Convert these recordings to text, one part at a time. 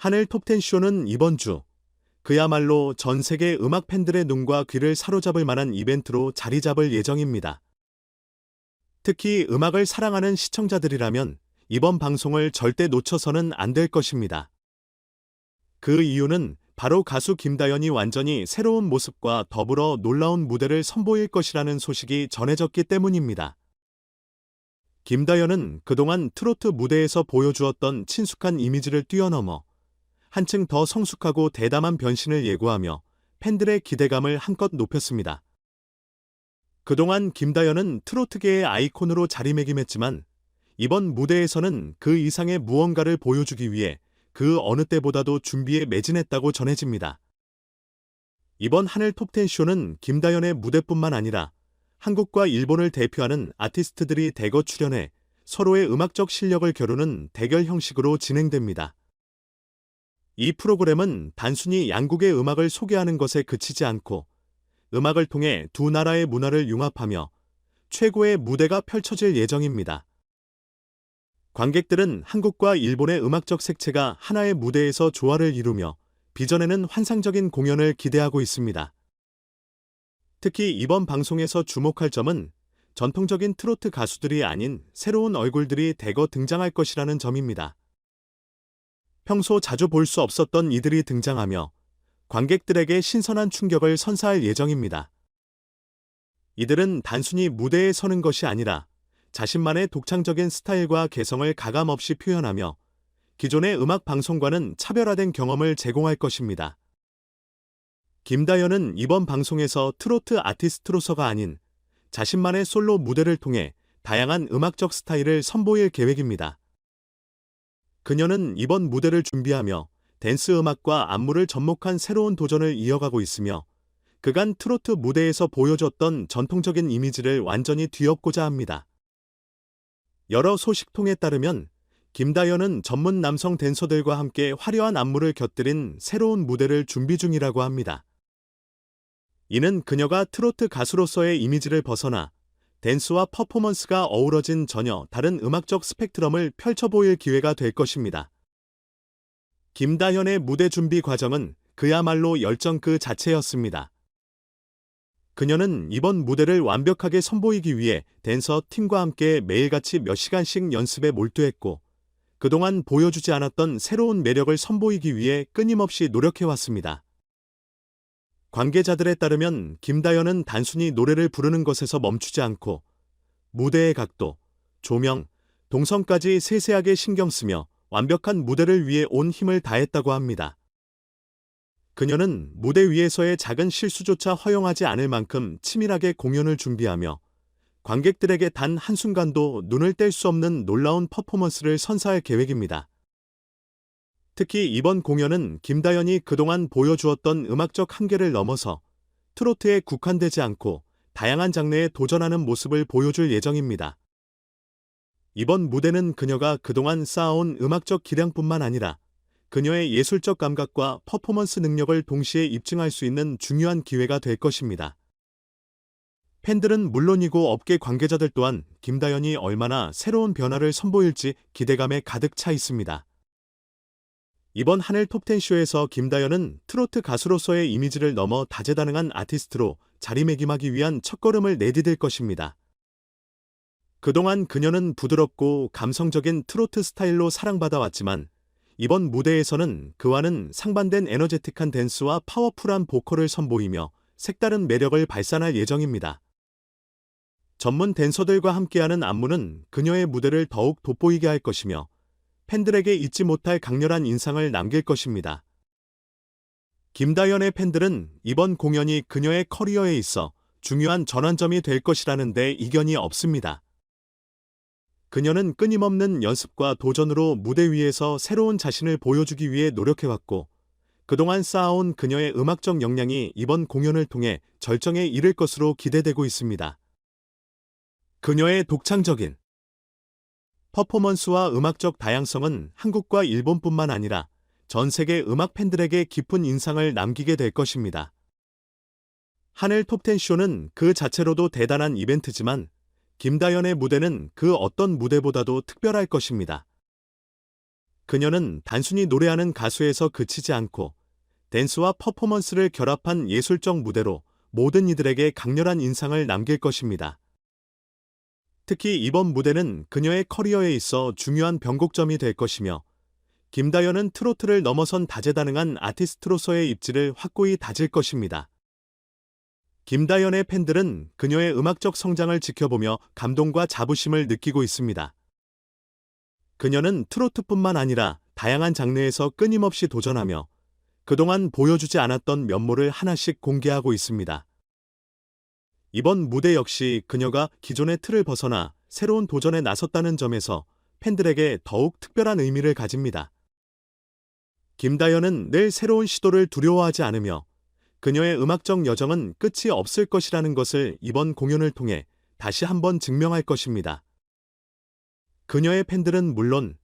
하늘 톱텐 쇼는 이번 주 그야말로 전 세계 음악 팬들의 눈과 귀를 사로잡을 만한 이벤트로 자리 잡을 예정입니다. 특히 음악을 사랑하는 시청자들이라면 이번 방송을 절대 놓쳐서는 안 될 것입니다. 그 이유는 바로 가수 김다연이 완전히 새로운 모습과 더불어 놀라운 무대를 선보일 것이라는 소식이 전해졌기 때문입니다. 김다연은 그동안 트로트 무대에서 보여주었던 친숙한 이미지를 뛰어넘어 한층 더 성숙하고 대담한 변신을 예고하며 팬들의 기대감을 한껏 높였습니다. 그동안 김다연은 트로트계의 아이콘으로 자리매김했지만 이번 무대에서는 그 이상의 무언가를 보여주기 위해 그 어느 때보다도 준비에 매진했다고 전해집니다. 이번 하늘 톱텐 쇼는 김다연의 무대뿐만 아니라 한국과 일본을 대표하는 아티스트들이 대거 출연해 서로의 음악적 실력을 겨루는 대결 형식으로 진행됩니다. 이 프로그램은 단순히 양국의 음악을 소개하는 것에 그치지 않고 음악을 통해 두 나라의 문화를 융합하며 최고의 무대가 펼쳐질 예정입니다. 관객들은 한국과 일본의 음악적 색채가 하나의 무대에서 조화를 이루며 비전에는 환상적인 공연을 기대하고 있습니다. 특히 이번 방송에서 주목할 점은 전통적인 트로트 가수들이 아닌 새로운 얼굴들이 대거 등장할 것이라는 점입니다. 평소 자주 볼 수 없었던 이들이 등장하며 관객들에게 신선한 충격을 선사할 예정입니다. 이들은 단순히 무대에 서는 것이 아니라 자신만의 독창적인 스타일과 개성을 가감없이 표현하며 기존의 음악 방송과는 차별화된 경험을 제공할 것입니다. 김다연은 이번 방송에서 트로트 아티스트로서가 아닌 자신만의 솔로 무대를 통해 다양한 음악적 스타일을 선보일 계획입니다. 그녀는 이번 무대를 준비하며 댄스 음악과 안무를 접목한 새로운 도전을 이어가고 있으며 그간 트로트 무대에서 보여줬던 전통적인 이미지를 완전히 뒤엎고자 합니다. 여러 소식통에 따르면 김다연은 전문 남성 댄서들과 함께 화려한 안무를 곁들인 새로운 무대를 준비 중이라고 합니다. 이는 그녀가 트로트 가수로서의 이미지를 벗어나 댄스와 퍼포먼스가 어우러진 전혀 다른 음악적 스펙트럼을 펼쳐 보일 기회가 될 것입니다. 김다현의 무대 준비 과정은 그야말로 열정 그 자체였습니다. 그녀는 이번 무대를 완벽하게 선보이기 위해 댄서 팀과 함께 매일같이 몇 시간씩 연습에 몰두했고 그동안 보여주지 않았던 새로운 매력을 선보이기 위해 끊임없이 노력해왔습니다. 관계자들에 따르면 김다연은 단순히 노래를 부르는 것에서 멈추지 않고 무대의 각도, 조명, 동선까지 세세하게 신경 쓰며 완벽한 무대를 위해 온 힘을 다했다고 합니다. 그녀는 무대 위에서의 작은 실수조차 허용하지 않을 만큼 치밀하게 공연을 준비하며 관객들에게 단 한순간도 눈을 뗄 수 없는 놀라운 퍼포먼스를 선사할 계획입니다. 특히 이번 공연은 김다연이 그동안 보여주었던 음악적 한계를 넘어서 트로트에 국한되지 않고 다양한 장르에 도전하는 모습을 보여줄 예정입니다. 이번 무대는 그녀가 그동안 쌓아온 음악적 기량뿐만 아니라 그녀의 예술적 감각과 퍼포먼스 능력을 동시에 입증할 수 있는 중요한 기회가 될 것입니다. 팬들은 물론이고 업계 관계자들 또한 김다연이 얼마나 새로운 변화를 선보일지 기대감에 가득 차 있습니다. 이번 한일 톱텐쇼에서 김다연은 트로트 가수로서의 이미지를 넘어 다재다능한 아티스트로 자리매김하기 위한 첫걸음을 내디딜 것입니다. 그동안 그녀는 부드럽고 감성적인 트로트 스타일로 사랑받아왔지만 이번 무대에서는 그와는 상반된 에너제틱한 댄스와 파워풀한 보컬을 선보이며 색다른 매력을 발산할 예정입니다. 전문 댄서들과 함께하는 안무는 그녀의 무대를 더욱 돋보이게 할 것이며 팬들에게 잊지 못할 강렬한 인상을 남길 것입니다. 김다연의 팬들은 이번 공연이 그녀의 커리어에 있어 중요한 전환점이 될 것이라는데 이견이 없습니다. 그녀는 끊임없는 연습과 도전으로 무대 위에서 새로운 자신을 보여주기 위해 노력해왔고 그동안 쌓아온 그녀의 음악적 역량이 이번 공연을 통해 절정에 이를 것으로 기대되고 있습니다. 그녀의 독창적인 퍼포먼스와 음악적 다양성은 한국과 일본뿐만 아니라 전 세계 음악 팬들에게 깊은 인상을 남기게 될 것입니다. 하늘 톱텐 쇼는 그 자체로도 대단한 이벤트지만 김다연의 무대는 그 어떤 무대보다도 특별할 것입니다. 그녀는 단순히 노래하는 가수에서 그치지 않고 댄스와 퍼포먼스를 결합한 예술적 무대로 모든 이들에게 강렬한 인상을 남길 것입니다. 특히 이번 무대는 그녀의 커리어에 있어 중요한 변곡점이 될 것이며 김다연은 트로트를 넘어선 다재다능한 아티스트로서의 입지를 확고히 다질 것입니다. 김다연의 팬들은 그녀의 음악적 성장을 지켜보며 감동과 자부심을 느끼고 있습니다. 그녀는 트로트뿐만 아니라 다양한 장르에서 끊임없이 도전하며 그동안 보여주지 않았던 면모를 하나씩 공개하고 있습니다. 이번 무대 역시 그녀가 기존의 틀을 벗어나 새로운 도전에 나섰다는 점에서 팬들에게 더욱 특별한 의미를 가집니다. 김다연은 늘 새로운 시도를 두려워하지 않으며 그녀의 음악적 여정은 끝이 없을 것이라는 것을 이번 공연을 통해 다시 한번 증명할 것입니다. 그녀의 팬들은 물론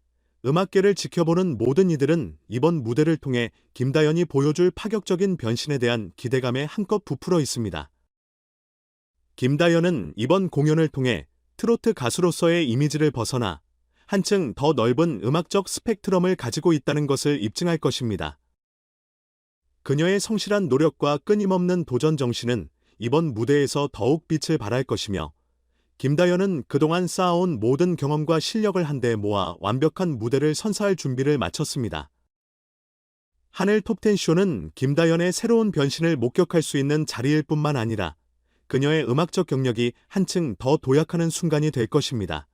음악계를 지켜보는 모든 이들은 이번 무대를 통해 김다연이 보여줄 파격적인 변신에 대한 기대감에 한껏 부풀어 있습니다. 김다연은 이번 공연을 통해 트로트 가수로서의 이미지를 벗어나 한층 더 넓은 음악적 스펙트럼을 가지고 있다는 것을 입증할 것입니다. 그녀의 성실한 노력과 끊임없는 도전 정신은 이번 무대에서 더욱 빛을 발할 것이며 김다연은 그동안 쌓아온 모든 경험과 실력을 한데 모아 완벽한 무대를 선사할 준비를 마쳤습니다. 하늘 톱텐 쇼는 김다연의 새로운 변신을 목격할 수 있는 자리일 뿐만 아니라 그녀의 음악적 경력이 한층 더 도약하는 순간이 될 것입니다.